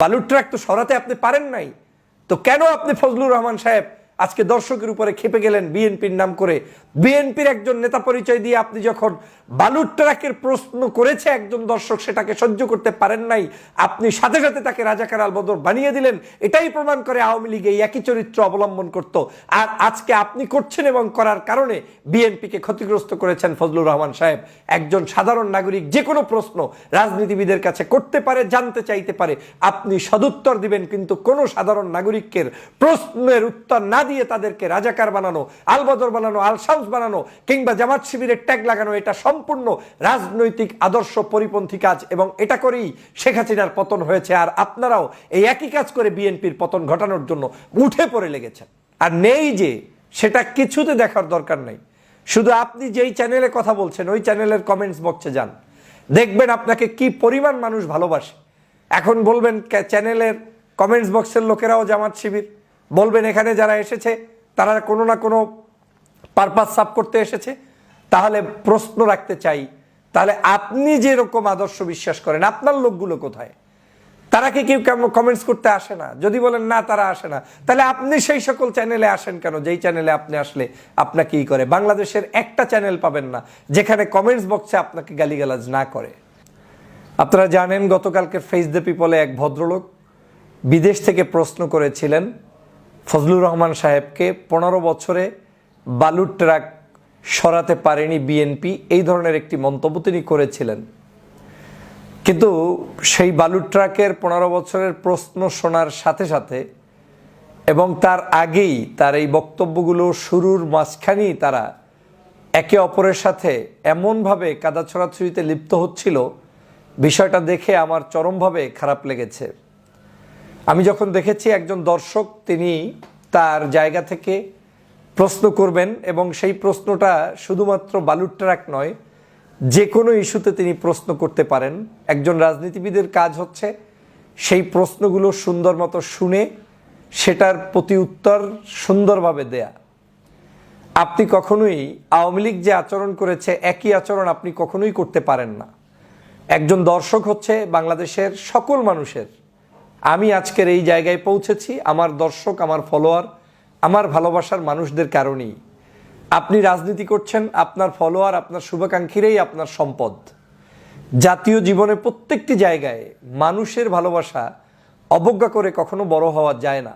বালুর ট্রাক তো সরাতে আপনি পারেন নাই। তো কেন আপনি ফজলুর রহমান সাহেব আজকে দর্শকের উপরে খেপে গেলেন বিএনপির নাম করে। বিএনপির একজন নেতা পরিচয় দিয়ে আপনি যখন বালুর ট্রাকের প্রশ্ন করেছে একজন দর্শক, সেটাকে সহ্য করতে পারেন নাই, আপনি সাথে সাথে তাকে রাজাকার আলবদর বানিয়ে দিলেন, এটাই প্রমাণ করে আওয়ামী লীগ এই একই চরিত্র অবলম্বন করত। আর আজকে আপনি করছেন এবং করার কারণে বিএনপিকে ক্ষতিগ্রস্ত করেছেন ফজলুর রহমান সাহেব। একজন সাধারণ নাগরিক, যে কোনো প্রশ্ন রাজনীতিবিদের কাছে করতে পারে, জানতে চাইতে পারে। আপনি সদুত্তর দিবেন, কিন্তু কোনো সাধারণ নাগরিকের প্রশ্নের উত্তর না দিয়ে তাদেরকে রাজাকার বানানো, আলবদর বানানো আলশামস বানানো, কিংবা জামাত শিবিরের ট্যাগ লাগানো, এটা সম্পূর্ণ রাজনৈতিক আদর্শ পরিপন্থী কাজ এবং এটা করেই শেখ হাসিনার পতন হয়েছে। আর আপনারাও এই একই কাজ করে বিএনপির পতন ঘটানোর জন্য উঠে পড়ে লেগেছেন। আর নেই যে, সেটা কিছুতে দেখার দরকার নেই। শুধু আপনি যেই চ্যানেলে কথা বলছেন, ওই চ্যানেলের কমেন্টস বক্সে যান। দেখবেন আপনাকে কি পরিমাণ মানুষ ভালোবাসে। এখন বলবেন চ্যানেলের কমেন্টস বক্সের লোকেরাও জামাত শিবির। বলবেন এখানে যারা এসেছে, তারা কোনো না কোনো পারপাস সাফ করতে এসেছে। তাহলে প্রশ্ন রাখতে চাই, তাহলে আপনি যেরকম আদর্শ বিশ্বাস করেন, আপনার লোকগুলো কোথায়? তারা কি কেউ কেমন কমেন্টস করতে আসে না? যদি বলেন, না, তারা আসে না। তাহলে আপনি সেই সকল চ্যানেলে আসেন কেন? যেই চ্যানেলে আপনি আসলে আপনাকে ই করে। বাংলাদেশের একটা চ্যানেল পাবেন না, যেখানে কমেন্টস বক্সে আপনাকে গালিগালাজ না করে। আপনারা জানেন, গতকালকে ফেস দ্য পিপলে এক ভদ্রলোক বিদেশ থেকে প্রশ্ন করেছিলেন ফজলুর রহমান সাহেবকে পনেরো বছরে বালুর ট্রাক সরাতে পারেনি বিএনপি। এই ধরনের একটি মন্তব্য তিনি করেছিলেন। কিন্তু সেই বালুর ট্রাকের পনেরো বছরের প্রশ্ন শোনার সাথে সাথে এবং তার আগেই তার এই বক্তব্যগুলো শুরুর মাঝখানেই তারা একে অপরের সাথে এমনভাবে কাদা ছড়াছড়িতে লিপ্ত হচ্ছিল, বিষয়টা দেখে আমার চরমভাবে খারাপ লেগেছে। আমি যখন দেখেছি একজন দর্শক, তিনি তার জায়গা থেকে প্রশ্ন করবেন এবং সেই প্রশ্নটা শুধুমাত্র বালুর ট্রাক নয়, যে কোনো ইস্যুতে তিনি প্রশ্ন করতে পারেন। একজন রাজনীতিবিদের কাজ হচ্ছে সেই প্রশ্নগুলো সুন্দর মতো শুনে সেটার প্রতি উত্তর সুন্দরভাবে দেয়া। আপনি কখনোই আওয়ামী লীগ যে আচরণ করেছে, একই আচরণ আপনি কখনোই করতে পারেন না। একজন দর্শক হচ্ছে বাংলাদেশের সকল মানুষের আমি আজকের এই জায়গায় পৌঁছেছি, আমার দর্শক, আমার ফলোয়ার আমার ভালোবাসার মানুষদের কারণেই। আপনি রাজনীতি করছেন, আপনার ফলোয়ার আপনার শুভাকাঙ্ক্ষীরাই আপনার সম্পদ। জাতীয় জীবনে প্রত্যেকটি জায়গায় মানুষের ভালোবাসা অবজ্ঞা করে কখনো বড় হওয়া যায় না।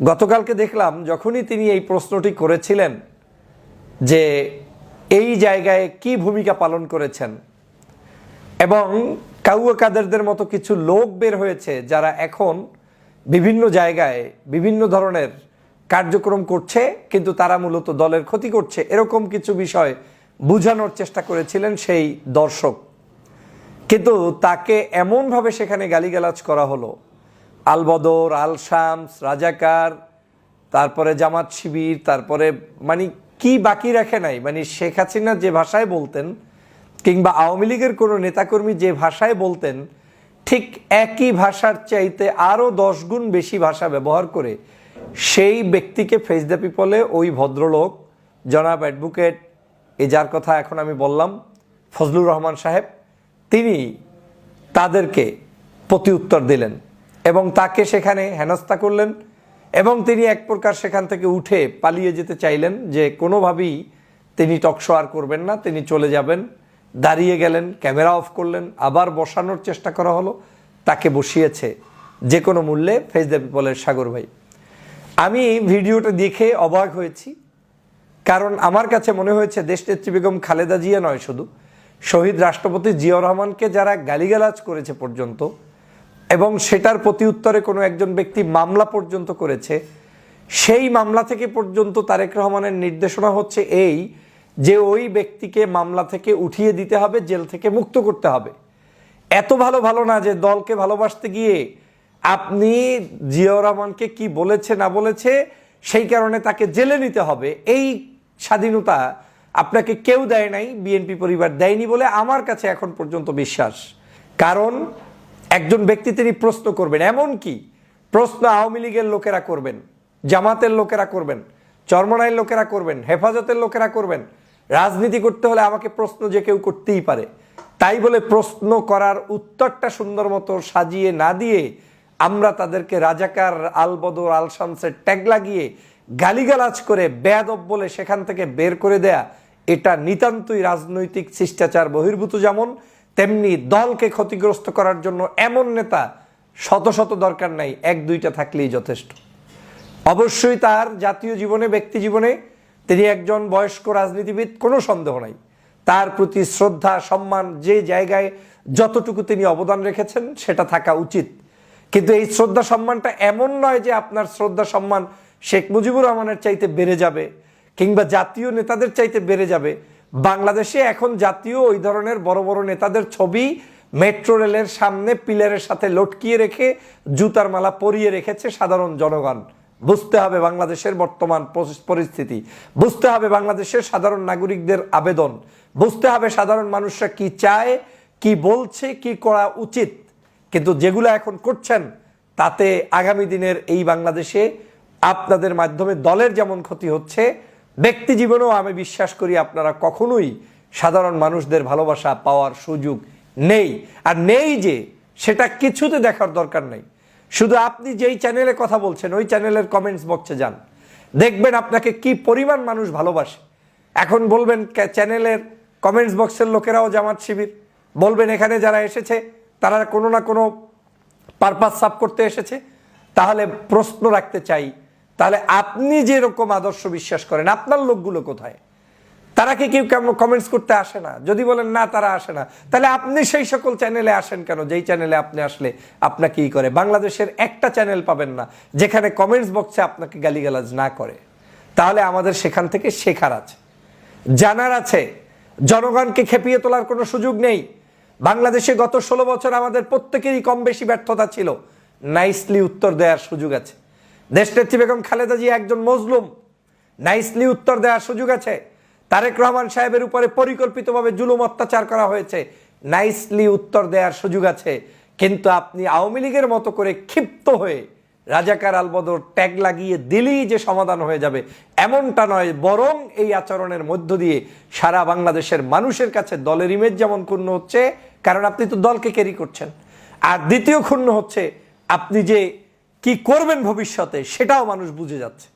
গতকালকে দেখলাম, যখনই তিনি এই প্রশ্নটি করেছিলেন যে এই জায়গায় কি ভূমিকা পালন করেছেন, এবং কাউয়া কাদেরদের মতো কিছু লোক বের হয়েছে যারা এখন বিভিন্ন জায়গায় বিভিন্ন ধরনের কার্যক্রম করছে, কিন্তু তারা মূলত দলের ক্ষতি করছে। এরকম কিছু বিষয় বোঝানোর চেষ্টা করেছিলেন সেই দর্শক। কিন্তু তাকে এমনভাবে সেখানে গালিগালাজ করা হলো। আলবদর আল শামস রাজাকার, তারপরে জামাত শিবির, তারপরে মানে কি বাকি রাখে নাই? মানে শেখ হাসিনা যে ভাষায় বলতেন কিংবা আওয়ামী লীগের কোনো নেতাকর্মী যে ভাষায় বলতেন, ঠিক একই ভাষার চাইতে আরও দশ গুণ বেশি ভাষা ব্যবহার করে, সেই ব্যক্তিকে ফেস দ্য পিপলে ওই ভদ্রলোক, জনাব অ্যাডভোকেট এ যার কথা এখন আমি বললাম, ফজলুর রহমান সাহেব, তিনি তাদেরকে প্রতি উত্তর দিলেন এবং তাকে সেখানে হেনস্থা করলেন এবং তিনি এক প্রকার সেখান থেকে উঠে পালিয়ে যেতে চাইলেন যে কোনোভাবেই তিনি টকশো আর করবেন না, তিনি চলে যাবেন। দাঁড়িয়ে গেলেন, ক্যামেরা অফ করলেন, আবার বসানোর চেষ্টা করা হলো। তাকে বসিয়েছে যে কোনো মূল্যে ফেস দ্য পিপলের সাগর ভাই। আমি ভিডিওটা দেখে অবাক হয়েছি, কারণ আমার কাছে মনে হয়েছে দেশ দেশনেত্রী বেগম খালেদা জিয়া নয় শুধু, শহীদ রাষ্ট্রপতি জিয়াউর রহমানকে যারা গালিগালাজ করেছে পর্যন্ত, এবং সেটার প্রতি উত্তরে কোনো একজন ব্যক্তি মামলা পর্যন্ত করেছে, সেই মামলা থেকে পর্যন্ত তারেক রহমানের নির্দেশনা হচ্ছে এই যে ওই ব্যক্তিকে মামলা থেকে উঠিয়ে দিতে হবে, জেল থেকে মুক্ত করতে হবে। এত ভালো ভালো না যে দলকে ভালোবাসতে গিয়ে আপনি জিয়াউর রহমানকে কি বলেছে, না বলেছে, সেই কারণে তাকে জেলে নিতে হবে। এই স্বাধীনতা আপনাকে কেউ দেয় নাই, বিএনপি পরিবার দেয়নি বলে আমার কাছে এখন পর্যন্ত বিশ্বাস। কারণ একজন ব্যক্তি তিনি প্রশ্ন করবেন, এমন কি? প্রশ্ন আওয়ামী লীগের লোকেরা করবেন, জামাতের লোকেরা করবেন, চরমনাইয়ের লোকেরা করবেন, হেফাজতের লোকেরা করবেন রাজনীতি করতে হলে আমাকে প্রশ্ন যে কেউ করতেই পারে। তাই বলে প্রশ্ন করার উত্তরটা সুন্দর মতো সাজিয়ে না দিয়ে আমরা তাদেরকে রাজাকার আলবদর আল শামসের ট্যাগ লাগিয়ে গালিগালাজ করে বেয়াদব বলে সেখান থেকে বের করে দেয়া, এটা নিতান্তই রাজনৈতিক শিষ্টাচার বহির্ভূত যেমন, তেমনি দলকে ক্ষতিগ্রস্ত করার জন্য এমন নেতা শত শত দরকার নাই, এক দুইটা থাকলেই যথেষ্ট। অবশ্যই তার জাতীয় জীবনে, ব্যক্তি জীবনে তিনি একজন বয়স্ক রাজনীতিবিদ, কোনো সন্দেহ নাই। তার প্রতি শ্রদ্ধা, সম্মান যে জায়গায় যতটুকু তিনি অবদান রেখেছেন, সেটা থাকা উচিত। কিন্তু এই শ্রদ্ধা সম্মানটা এমন নয় যে আপনার শ্রদ্ধা সম্মান শেখ মুজিবুর রহমানের চাইতে বেড়ে যাবে কিংবা জাতীয় নেতাদের চাইতে বেড়ে যাবে। বাংলাদেশে এখন জাতীয় ওই ধরনের বড় বড় নেতাদের ছবি মেট্রো রেলের সামনে পিলারের সাথে লটকিয়ে রেখে জুতার মালা পরিয়ে রেখেছে সাধারণ জনগণ। বুঝতে হবে বাংলাদেশের বর্তমান পরিস্থিতি। বুঝতে হবে বাংলাদেশের সাধারণ নাগরিকদের আবেদন। বুঝতে হবে সাধারণ মানুষরা কি চায়, কি বলছে, কি করা উচিত। কিন্তু যেগুলো এখন করছেন, তাতে আগামী দিনের এই বাংলাদেশে আপনাদের মাধ্যমে দলের যেমন ক্ষতি হচ্ছে, ব্যক্তি জীবনেও আমি বিশ্বাস করি আপনারা কখনোই সাধারণ মানুষদের ভালোবাসা পাওয়ার সুযোগ নেই। আর নেই যে, সেটা কিছুতে দেখার দরকার নেই। শুধু আপনি যেই চ্যানেলে কথা বলছেন, ওই চ্যানেলের কমেন্টস বক্সে যান। দেখবেন আপনাকে কি পরিমাণ মানুষ ভালোবাসে। এখন বলবেন চ্যানেলের কমেন্টস বক্সের লোকেরাও জামাত শিবির? বলবেন, এখানে যারা এসেছে, তারা কোনো না কোনো পারপাস সাফ করতে এসেছে। তাহলে প্রশ্ন রাখতে চাই, তাহলে আপনি যেরকম আদর্শ বিশ্বাস করেন, আপনার লোকগুলো কোথায়? তারা কি কেউ কেমন কমেন্টস করতে আসে না? যদি বলেন, না, তারা আসে না। তাহলে আপনি সেই সকল চ্যানেলে আসেন কেন? যেই চ্যানেলে আপনি আসলে আপনাকে কি করে। বাংলাদেশের একটা চ্যানেল পাবেন না, যেখানে কমেন্টস বক্সে আপনাকে গালিগালাজ না করে। তাহলে আমাদের সেখান থেকে শেখার আছে। জানার আছে, জনগণকে খেপিয়ে তোলার কোনো সুযোগ নেই। বাংলাদেশে গত ষোলো বছর আমাদের প্রত্যেকেরই কম বেশি ব্যর্থতা ছিল। নাইসলি উত্তর দেওয়ার সুযোগ আছে। দেশনেত্রী বেগম খালেদা জিয়া একজন মজলুম। নাইসলি উত্তর দেওয়ার সুযোগ আছে। তারেক রহমান সাহেবের উপরে পরিকল্পিতভাবে জুলুম অত্যাচার করা হয়েছে। নাইসলি উত্তর দেওয়ার সুযোগ আছে। কিন্তু আপনি আওয়ামী লীগের মতো করে ক্ষিপ্ত হয়ে রাজাকার আলবদর ট্যাগ লাগিয়ে দিলেই যে সমাধান হয়ে যাবে, এমনটা নয়, বরং এই আচরণের মধ্য দিয়ে সারা বাংলাদেশের মানুষের কাছে দলের ইমেজ যেমন ক্ষুণ্ণ হচ্ছে, কারণ আপনি তো দলকে ক্যারি করছেন। আর দ্বিতীয় ক্ষুণ্ণ হচ্ছে, আপনি যে কি করবেন ভবিষ্যতে, সেটাও মানুষ বুঝে যাচ্ছে।